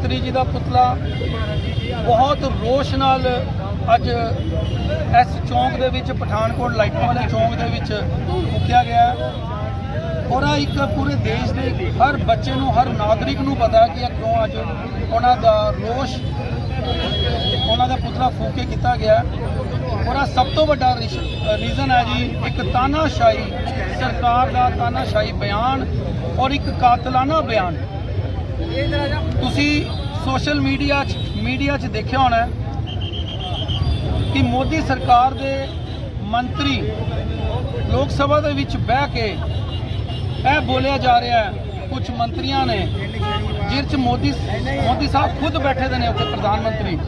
ਪ੍ਰਧਾਨ ਮੰਤਰੀ ਜੀ ਦਾ ਪੁਤਲਾ ਬਹੁਤ ਰੋਸ਼ ਨਾਲ ਅੱਜ ਇਸ ਚੌਂਕ ਦੇ ਵਿੱਚ, ਪਠਾਨਕੋਟ ਲਾਈਟਾਂ ਵਾਲੇ ਚੌਂਕ ਦੇ ਵਿੱਚ ਫੂਕਿਆ ਗਿਆ ਹੈ। ਔਰ ਇੱਕ ਪੂਰੇ ਦੇਸ਼ ਦੇ, ਹਰ ਬੱਚੇ ਨੂੰ, ਹਰ ਨਾਗਰਿਕ ਨੂੰ ਪਤਾ ਕਿ ਇਹ ਕਿਉਂ ਅੱਜ ਉਹਨਾਂ ਦਾ ਰੋਸ਼, ਉਹਨਾਂ ਦਾ ਪੁਤਲਾ ਫੂਕ ਕੇ ਕੀਤਾ ਗਿਆ ਹੈ। ਔਰ ਸਭ ਤੋਂ ਵੱਡਾ ਰੀਜ਼ਨ ਹੈ ਜੀ, ਇੱਕ ਤਾਨਾਸ਼ਾਹੀ, ਸਰਕਾਰ ਦਾ ਤਾਨਾਸ਼ਾਹੀ ਬਿਆਨ ਔਰ ਇੱਕ ਕਾਤਲਾਨਾ ਬਿਆਨ ਤੁਸੀਂ ਸੋਸ਼ਲ ਮੀਡੀਆ 'ਚ ਮੀਡੀਆ 'ਚ ਦੇਖਿਆ ਹੋਣਾ ਕਿ ਮੋਦੀ ਸਰਕਾਰ ਦੇ ਮੰਤਰੀ ਲੋਕ ਸਭਾ ਦੇ ਵਿੱਚ ਬਹਿ ਕੇ ਇਹ ਬੋਲਿਆ ਜਾ ਰਿਹਾ ਹੈ ਕੁਝ ਮੰਤਰੀਆਂ ਨੇ, ਜਿਸ 'ਚ ਮੋਦੀ ਮੋਦੀ ਸਾਹਿਬ ਖੁਦ ਬੈਠੇ ਦੇ ਨੇ ਉੱਥੇ ਪ੍ਰਧਾਨ ਮੰਤਰੀ।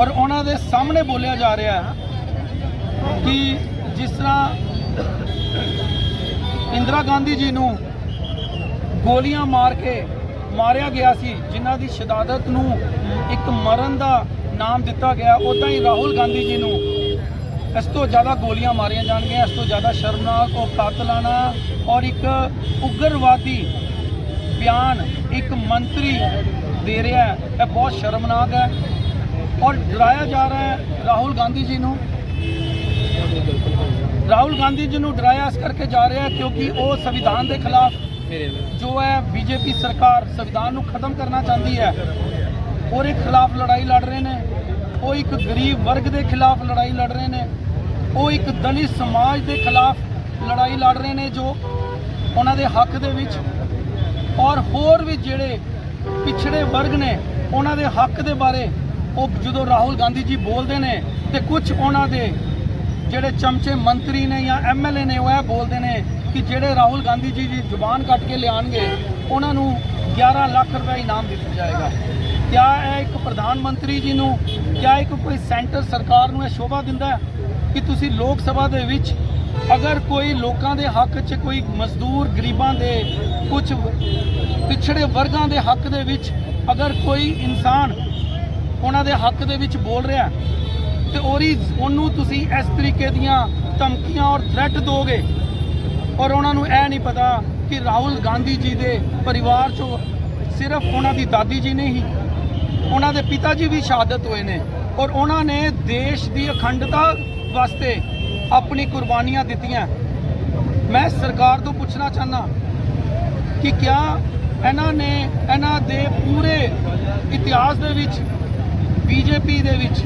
ਔਰ ਉਹਨਾਂ ਦੇ ਸਾਹਮਣੇ ਬੋਲਿਆ ਜਾ ਰਿਹਾ ਹੈ ਕਿ ਜਿਸ ਤਰ੍ਹਾਂ ਇੰਦਰਾ ਗਾਂਧੀ ਜੀ ਨੂੰ ਗੋਲੀਆਂ ਮਾਰ ਕੇ ਮਾਰਿਆ ਗਿਆ ਸੀ, ਜਿਨ੍ਹਾਂ ਦੀ ਸ਼ਹਾਦਤ ਨੂੰ ਇੱਕ ਮਰਨ ਦਾ ਨਾਮ ਦਿੱਤਾ ਗਿਆ। ਉਦਾਂ ਹੀ ਰਾਹੁਲ ਗਾਂਧੀ ਜੀ ਨੂੰ ਇਸ ਤੋਂ ਜ਼ਿਆਦਾ ਗੋਲੀਆਂ ਮਾਰੀਆਂ ਜਾਣਗੀਆਂ, ਇਸ ਤੋਂ ਜ਼ਿਆਦਾ ਸ਼ਰਮਨਾਕ ਔਰ ਕਾਤਲਾਨਾ ਔਰ ਇੱਕ ਉਗਰਵਾਦੀ ਬਿਆਨ ਇੱਕ ਮੰਤਰੀ ਦੇ ਰਿਹਾ ਹੈ। ਇਹ ਬਹੁਤ ਸ਼ਰਮਨਾਕ ਹੈ ਔਰ ਡਰਾਇਆ ਜਾ ਰਿਹਾ ਹੈ ਰਾਹੁਲ ਗਾਂਧੀ ਜੀ ਨੂੰ। ਰਾਹੁਲ ਗਾਂਧੀ ਜੀ ਨੂੰ ਡਰਾਇਆ ਇਸ ਕਰਕੇ ਜਾ ਰਿਹਾ ਕਿਉਂਕਿ ਉਹ ਸੰਵਿਧਾਨ ਦੇ ਖਿਲਾਫ ਜੋ ਹੈ ਬੀਜੇਪੀ ਸਰਕਾਰ ਸੰਵਿਧਾਨ ਨੂੰ ਖਤਮ ਕਰਨਾ ਚਾਹੁੰਦੀ ਹੈ, ਉਹਦੇ ਖਿਲਾਫ ਲੜਾਈ ਲੜ ਰਹੇ ਨੇ। ਉਹ ਇੱਕ ਗਰੀਬ ਵਰਗ ਦੇ ਖਿਲਾਫ ਲੜਾਈ ਲੜ ਰਹੇ ਨੇ। ਉਹ ਇੱਕ ਦਲਿਤ ਸਮਾਜ ਦੇ ਖਿਲਾਫ ਲੜਾਈ ਲੜ ਰਹੇ ਨੇ ਜੋ ਉਹਨਾਂ ਦੇ ਹੱਕ ਦੇ ਵਿੱਚ ਔਰ ਹੋਰ ਵੀ ਜਿਹੜੇ ਪਿਛੜੇ ਵਰਗ ਨੇ, ਉਹਨਾਂ ਦੇ ਹੱਕ ਦੇ ਬਾਰੇ ਉਹ ਜਦੋਂ ਰਾਹੁਲ ਗਾਂਧੀ ਜੀ ਬੋਲਦੇ ਨੇ ਤੇ ਕੁਝ ਉਹਨਾਂ ਦੇ ਜਿਹੜੇ ਚਮਚੇ ਮੰਤਰੀ ਨੇ ਜਾਂ ਐਮਐਲਏ ਨੇ, ਉਹ ਇਹ ਬੋਲਦੇ ਨੇ ਕਿ ਜਿਹੜੇ ਰਾਹੁਲ ਗਾਂਧੀ ਜੀ ਦੀ ਜ਼ੁਬਾਨ ਕੱਟ ਕੇ ਲਿਆਣਗੇ ਉਹਨਾਂ ਨੂੰ 11 ਲੱਖ ਰੁਪਏ ਇਨਾਮ ਦਿੱਤਾ ਜਾਏਗਾ। ਕਿਆ ਇਹ ਇੱਕ ਪ੍ਰਧਾਨ ਮੰਤਰੀ ਜੀ ਨੂੰ, ਕਿਆ ਇੱਕ ਕੋਈ ਸੈਂਟਰ ਸਰਕਾਰ ਨੂੰ ਇਹ ਸ਼ੋਭਾ ਦਿੰਦਾ ਕਿ ਤੁਸੀਂ ਲੋਕ ਸਭਾ ਦੇ ਵਿੱਚ ਅਗਰ ਕੋਈ ਲੋਕਾਂ ਦੇ ਹੱਕ 'ਚ ਕੋਈ ਮਜ਼ਦੂਰ ਗਰੀਬਾਂ ਦੇ ਕੁਝ ਪਿਛੜੇ ਵਰਗਾਂ ਦੇ ਹੱਕ ਦੇ ਵਿੱਚ ਅਗਰ ਕੋਈ ਇਨਸਾਨ ਉਹਨਾਂ ਦੇ ਹੱਕ ਦੇ ਵਿੱਚ ਬੋਲ ਰਿਹਾ ਤੇ ਉਹਦੀ ਉਹਨੂੰ ਤੁਸੀਂ ਇਸ ਤਰੀਕੇ ਦੀਆਂ ਧਮਕੀਆਂ ਔਰ ਥ੍ਰੈਟ ਦੋਗੇ। ਔਰ ਉਹਨਾਂ ਨੂੰ ਇਹ ਨਹੀਂ ਪਤਾ ਕਿ ਰਾਹੁਲ ਗਾਂਧੀ ਜੀ ਦੇ ਪਰਿਵਾਰ ਚੋਂ ਸਿਰਫ ਉਹਨਾਂ ਦੀ ਦਾਦੀ ਜੀ ਨਹੀਂ ਹੀ ਉਹਨਾਂ ਦੇ ਪਿਤਾ ਜੀ ਵੀ ਸ਼ਹਾਦਤ ਹੋਏ ਨੇ। ਔਰ ਉਹਨਾਂ ਨੇ ਦੇਸ਼ ਦੀ ਅਖੰਡਤਾ ਵਾਸਤੇ ਆਪਣੀ ਕੁਰਬਾਨੀਆਂ ਦਿੱਤੀਆਂ। ਮੈਂ ਸਰਕਾਰ ਤੋਂ ਪੁੱਛਣਾ ਚਾਹਨਾ ਕਿ ਕਿਆ ਇਹਨਾਂ ਨੇ ਇਹਨਾਂ ਦੇ ਪੂਰੇ ਇਤਿਹਾਸ ਦੇ ਵਿੱਚ, ਬੀਜੇਪੀ ਦੇ ਵਿੱਚ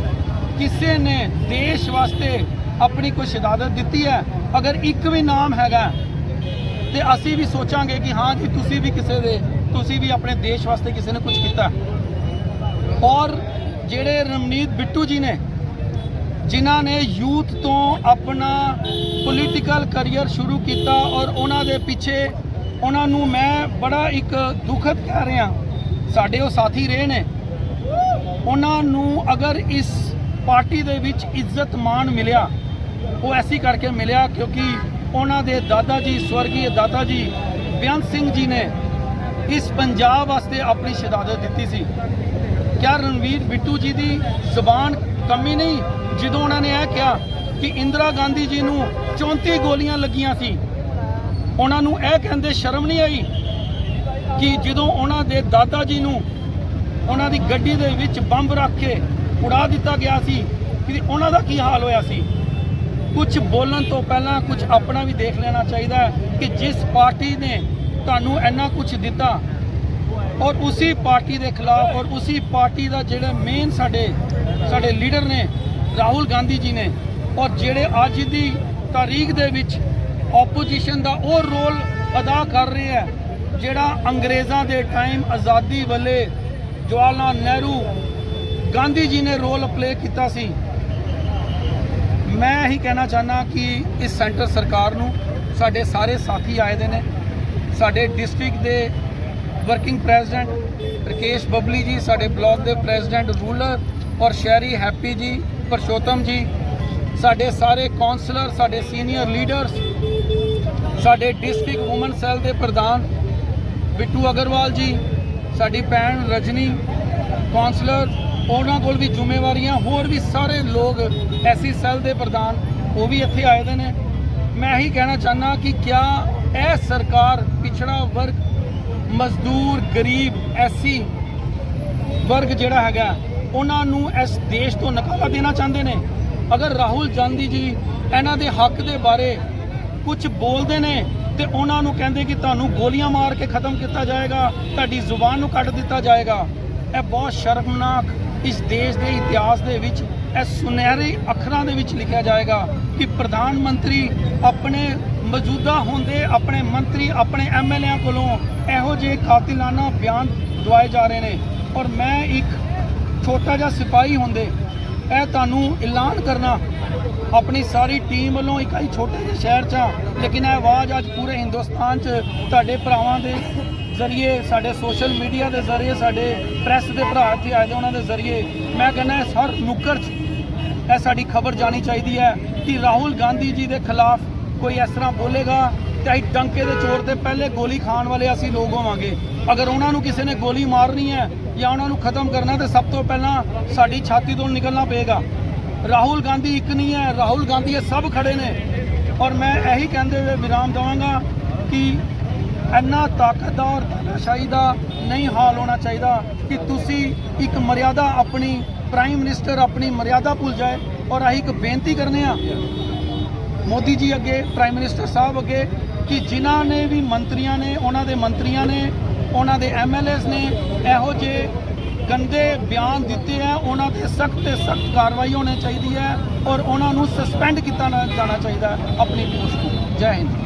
ਕਿਸੇ ਨੇ ਦੇਸ਼ ਵਾਸਤੇ ਆਪਣੀ ਕੋਈ ਸ਼ਹਾਦਤ ਦਿੱਤੀ ਹੈ? ਅਗਰ ਇੱਕ ਵੀ ਨਾਮ ਹੈਗਾ, ਤੇ ਅਸੀਂ ਵੀ ਸੋਚਾਂਗੇ ਕਿ ਹਾਂ ਜੀ, ਤੁਸੀਂ ਵੀ ਕਿਸੇ ਦੇ, ਤੁਸੀਂ ਵੀ ਆਪਣੇ ਦੇਸ਼ ਵਾਸਤੇ ਕਿਸੇ ਨੇ ਕੁਝ ਕੀਤਾ। ਔਰ ਜਿਹੜੇ ਰਮਨੀਤ ਬਿੱਟੂ ਜੀ ਨੇ, ਜਿਨ੍ਹਾਂ ਨੇ ਯੂਥ ਤੋਂ ਆਪਣਾ ਪੋਲੀਟੀਕਲ ਕੈਰੀਅਰ ਸ਼ੁਰੂ ਕੀਤਾ ਔਰ ਉਹਨਾਂ ਦੇ ਪਿੱਛੇ ਉਹਨਾਂ ਨੂੰ ਮੈਂ ਬੜਾ ਇੱਕ ਦੁਖਦ ਕਹਿ ਰਿਹਾ, ਸਾਡੇ ਉਹ ਸਾਥੀ ਰਹੇ ਨੇ। ਉਹਨਾਂ ਨੂੰ ਅਗਰ ਇਸ ਪਾਰਟੀ ਦੇ ਵਿੱਚ ਇੱਜ਼ਤ ਮਾਣ ਮਿਲਿਆ, ਉਹ ਐਸੀ ਕਰਕੇ ਮਿਲਿਆ ਕਿਉਂਕਿ ਉਹਨਾਂ ਦੇ ਦਾਦਾ ਜੀ ਸਵਰਗੀ ਦਾਦਾ ਜੀ ਬੇਅੰਤ ਸਿੰਘ ਜੀ ਨੇ ਇਸ ਪੰਜਾਬ ਵਾਸਤੇ ਆਪਣੀ ਸ਼ਹਾਦਤ ਦਿੱਤੀ ਸੀ। ਕਿਆ ਰਣਵੀਰ ਬਿੱਟੂ ਜੀ ਦੀ ਜ਼ਬਾਨ ਕਮੀ ਨਹੀਂ? ਜਦੋਂ ਉਹਨਾਂ ਨੇ ਇਹ ਕਿਹਾ ਕਿ ਇੰਦਰਾ ਗਾਂਧੀ ਜੀ ਨੂੰ 34 ਗੋਲੀਆਂ ਲੱਗੀਆਂ ਸੀ, ਉਹਨਾਂ ਨੂੰ ਇਹ ਕਹਿੰਦੇ ਸ਼ਰਮ ਨਹੀਂ ਆਈ ਕਿ ਜਦੋਂ ਉਹਨਾਂ ਦੇ ਦਾਦਾ ਜੀ ਨੂੰ ਉਹਨਾਂ ਦੀ ਗੱਡੀ ਦੇ ਵਿੱਚ ਬੰਬ ਰੱਖ ਕੇ ਉਡਾ ਦਿੱਤਾ ਗਿਆ ਸੀ ਕਿ ਉਹਨਾਂ ਦਾ ਕੀ ਹਾਲ ਹੋਇਆ ਸੀ? ਕੁਝ ਬੋਲਣ ਤੋਂ ਪਹਿਲਾਂ ਕੁਝ ਆਪਣਾ ਵੀ ਦੇਖ ਲੈਣਾ ਚਾਹੀਦਾ ਹੈ ਕਿ ਜਿਸ ਪਾਰਟੀ ਨੇ ਤੁਹਾਨੂੰ ਇੰਨਾ ਕੁਝ ਦਿੱਤਾ ਔਰ ਉਸੇ ਪਾਰਟੀ ਦੇ ਖਿਲਾਫ ਔਰ ਉਸੇ ਪਾਰਟੀ ਦਾ ਜਿਹੜੇ ਮੇਨ ਸਾਡੇ ਸਾਡੇ ਲੀਡਰ ਨੇ, ਰਾਹੁਲ ਗਾਂਧੀ ਜੀ ਨੇ ਔਰ ਜਿਹੜੇ ਅੱਜ ਦੀ ਤਾਰੀਖ ਦੇ ਵਿੱਚ ਆਪੋਜੀਸ਼ਨ ਦਾ ਉਹ ਰੋਲ ਅਦਾ ਕਰ ਰਹੇ ਹੈ, ਜਿਹੜਾ ਅੰਗਰੇਜ਼ਾਂ ਦੇ ਟਾਈਮ ਆਜ਼ਾਦੀ ਵੇਲੇ ਜਵਾਹਰ ਲਾਲ ਨਹਿਰੂ ਗਾਂਧੀ ਜੀ ਨੇ ਰੋਲ ਪਲੇ ਕੀਤਾ ਸੀ। ਮੈਂ ਇਹੀ ਕਹਿਣਾ ਚਾਹਨਾ ਕਿ ਇਸ ਸੈਂਟਰ ਸਰਕਾਰ ਨੂੰ ਸਾਡੇ ਸਾਰੇ ਸਾਥੀ ਆਏ ਦੇ ਨੇ। ਸਾਡੇ ਡਿਸਟ੍ਰਿਕਟ ਦੇ ਵਰਕਿੰਗ ਪ੍ਰੈਜ਼ੀਡੈਂਟ ਰਕੇਸ਼ ਬਬਲੀ ਜੀ, ਸਾਡੇ ਬਲਾਕ ਦੇ ਪ੍ਰੈਜ਼ੀਡੈਂਟ ਰੂਲਰ ਔਰ ਸ਼ਹਿਰੀ ਹੈਪੀ ਜੀ, ਪਰਸ਼ੋਤਮ ਜੀ, ਸਾਡੇ ਸਾਰੇ ਕਾਉਂਸਲਰ ਸਾਡੇ ਸੀਨੀਅਰ ਲੀਡਰਸ ਸਾਡੇ ਡਿਸਟ੍ਰਿਕਟ ਔਮਨ ਸੈੱਲ ਦੇ ਪ੍ਰਧਾਨ ਬਿੱਟੂ ਅਗਰਵਾਲ ਜੀ, ਸਾਡੀ ਭੈਣ ਰਜਨੀ ਕਾਉਂਸਲਰ ਉਹਨਾਂ ਕੋਲ ਵੀ ਜ਼ਿੰਮੇਵਾਰੀਆਂ, ਹੋਰ ਵੀ ਸਾਰੇ ਲੋਕ ਐਸੀ ਸੈੱਲ ਦੇ ਪ੍ਰਧਾਨ ਉਹ ਵੀ ਇੱਥੇ ਆਏ ਦੇ ਨੇ। ਮੈਂ ਇਹੀ ਕਹਿਣਾ ਚਾਹਨਾ ਕਿ ਕਿਆ ਇਹ ਸਰਕਾਰ ਪਿਛੜਾ ਵਰਗ, ਮਜ਼ਦੂਰ, ਗਰੀਬ, ਐਸੀ ਵਰਗ ਜਿਹੜਾ ਹੈਗਾ, ਉਹਨਾਂ ਨੂੰ ਇਸ ਦੇਸ਼ ਤੋਂ ਨਕਾਰਾ ਦੇਣਾ ਚਾਹੁੰਦੇ ਨੇ। ਅਗਰ ਰਾਹੁਲ ਗਾਂਧੀ ਜੀ ਇਹਨਾਂ ਦੇ ਹੱਕ ਦੇ ਬਾਰੇ ਕੁਝ ਬੋਲਦੇ ਨੇ ਤੇ ਉਹਨਾਂ ਨੂੰ ਕਹਿੰਦੇ ਕਿ ਤੁਹਾਨੂੰ ਗੋਲੀਆਂ ਮਾਰ ਕੇ ਖਤਮ ਕੀਤਾ ਜਾਏਗਾ, ਤੁਹਾਡੀ ਜ਼ੁਬਾਨ ਨੂੰ ਕੱਟ ਦਿੱਤਾ ਜਾਏਗਾ, ਇਹ ਬਹੁਤ ਸ਼ਰਮਨਾਕ ਇਸ ਦੇਸ਼ ਦੇ ਇਤਿਹਾਸ ਦੇ ਵਿੱਚ ਇਹ ਸੁਨਹਿਰੇ ਅੱਖਰਾਂ ਦੇ ਵਿੱਚ ਲਿਖਿਆ ਜਾਏਗਾ ਕਿ ਪ੍ਰਧਾਨ ਮੰਤਰੀ ਆਪਣੇ ਮੌਜੂਦਾ ਹੁੰਦੇ ਆਪਣੇ ਮੰਤਰੀ ਆਪਣੇ ਐਮਐਲਏਆਂ ਕੋਲੋਂ ਇਹੋ ਜਿਹੇ ਕਾਤਿਲਾਨਾ ਬਿਆਨ ਦਵਾਏ ਜਾ ਰਹੇ ਨੇ। ਔਰ ਮੈਂ ਇੱਕ ਛੋਟਾ ਜਿਹਾ ਸਿਪਾਹੀ ਹੁੰਦੇ ਇਹ ਤੁਹਾਨੂੰ ਐਲਾਨ ਕਰਨਾ ਆਪਣੀ ਸਾਰੀ ਟੀਮ ਵੱਲੋਂ ਇੱਕ ਆਈ ਛੋਟੇ ਜਿਹੇ ਸ਼ਹਿਰ 'ਚ ਆ, ਲੇਕਿਨ ਇਹ ਆਵਾਜ਼ ਅੱਜ ਪੂਰੇ ਹਿੰਦੁਸਤਾਨ 'ਚ ਤੁਹਾਡੇ ਭਰਾਵਾਂ ਦੇ ਜ਼ਰੀਏ ਸਾਡੇ ਸੋਸ਼ਲ ਮੀਡੀਆ ਦੇ ਜ਼ਰੀਏ ਸਾਡੇ ਪ੍ਰੈਸ ਦੇ ਭਰਾ ਇੱਥੇ ਆਏ ਦੇ ਉਹਨਾਂ ਦੇ ਜ਼ਰੀਏ। ਮੈਂ ਕਹਿੰਦਾ ਹਰ ਨੁੱਕਰ 'ਚ ਇਹ ਸਾਡੀ ਖਬਰ ਜਾਣੀ ਚਾਹੀਦੀ ਹੈ ਕਿ ਰਾਹੁਲ ਗਾਂਧੀ ਜੀ ਦੇ ਖਿਲਾਫ ਕੋਈ ਇਸ ਤਰ੍ਹਾਂ ਬੋਲੇਗਾ ਤੇ ਡੰਕੇ ਦੇ ਚੋਰ ਤੇ ਪਹਿਲੇ ਗੋਲੀ ਖਾਣ ਵਾਲੇ ਅਸੀਂ ਲੋਕ ਹੋਵਾਂਗੇ। ਅਗਰ ਉਹਨਾਂ ਨੂੰ ਕਿਸੇ ਨੇ ਗੋਲੀ ਮਾਰਨੀ ਹੈ ਜਾਂ ਉਹਨਾਂ ਨੂੰ ਖਤਮ ਕਰਨਾ ਤੇ ਸਭ ਤੋਂ ਪਹਿਲਾਂ ਸਾਡੀ ਛਾਤੀ ਤੋਂ ਨਿਕਲਣਾ ਪਏਗਾ। ਰਾਹੁਲ ਗਾਂਧੀ ਇੱਕ ਨਹੀਂ ਹੈ, ਰਾਹੁਲ ਗਾਂਧੀ ਇਹ ਸਭ ਖੜੇ ਨੇ। ਔਰ ਮੈਂ ਇਹੀ ਕਹਿੰਦੇ ਹੋਏ ਵਿਰਾਮ ਦਵਾਂਗਾ ਕਿ ਇੰਨਾ ਤਾਕਤਦਾਰ ਤਾਨਾਸ਼ਾਹੀ ਦਾ ਨਹੀਂ ਹਾਲ ਹੋਣਾ ਚਾਹੀਦਾ ਕਿ ਤੁਸੀਂ ਇੱਕ ਮਰਿਆਦਾ ਆਪਣੀ ਪ੍ਰਾਈਮ ਮਿਨਿਸਟਰ ਆਪਣੀ ਮਰਿਆਦਾ ਭੁੱਲ ਜਾਏ ਔਰ ਅਸੀਂ ਇੱਕ ਬੇਨਤੀ ਕਰਨੇ ਆ ਮੋਦੀ ਜੀ ਅੱਗੇ ਪ੍ਰਾਈਮ ਮਿਨਿਸਟਰ ਸਾਹਿਬ ਅੱਗੇ ਕਿ ਜਿਨ੍ਹਾਂ ਨੇ ਵੀ ਮੰਤਰੀਆਂ ਨੇ, ਉਹਨਾਂ ਦੇ ਮੰਤਰੀਆਂ ਨੇ, ਉਹਨਾਂ ਦੇ ਐਮਐਲਏਸ ਨੇ ਇਹੋ ਜਿਹੇ ਗੰਦੇ ਬਿਆਨ ਦਿੱਤੇ ਆ, ਉਹਨਾਂ ਤੇ ਸਖਤ ਤੇ ਸਖਤ ਕਾਰਵਾਈ ਹੋਣੀ ਚਾਹੀਦੀ ਹੈ ਔਰ ਉਹਨਾਂ ਨੂੰ ਸਸਪੈਂਡ ਕੀਤਾ ਨਾ ਜਾਣਾ ਚਾਹੀਦਾ ਆਪਣੀ ਪੋਸਟ ਤੋਂ ਜੈ ਹਿੰਦ।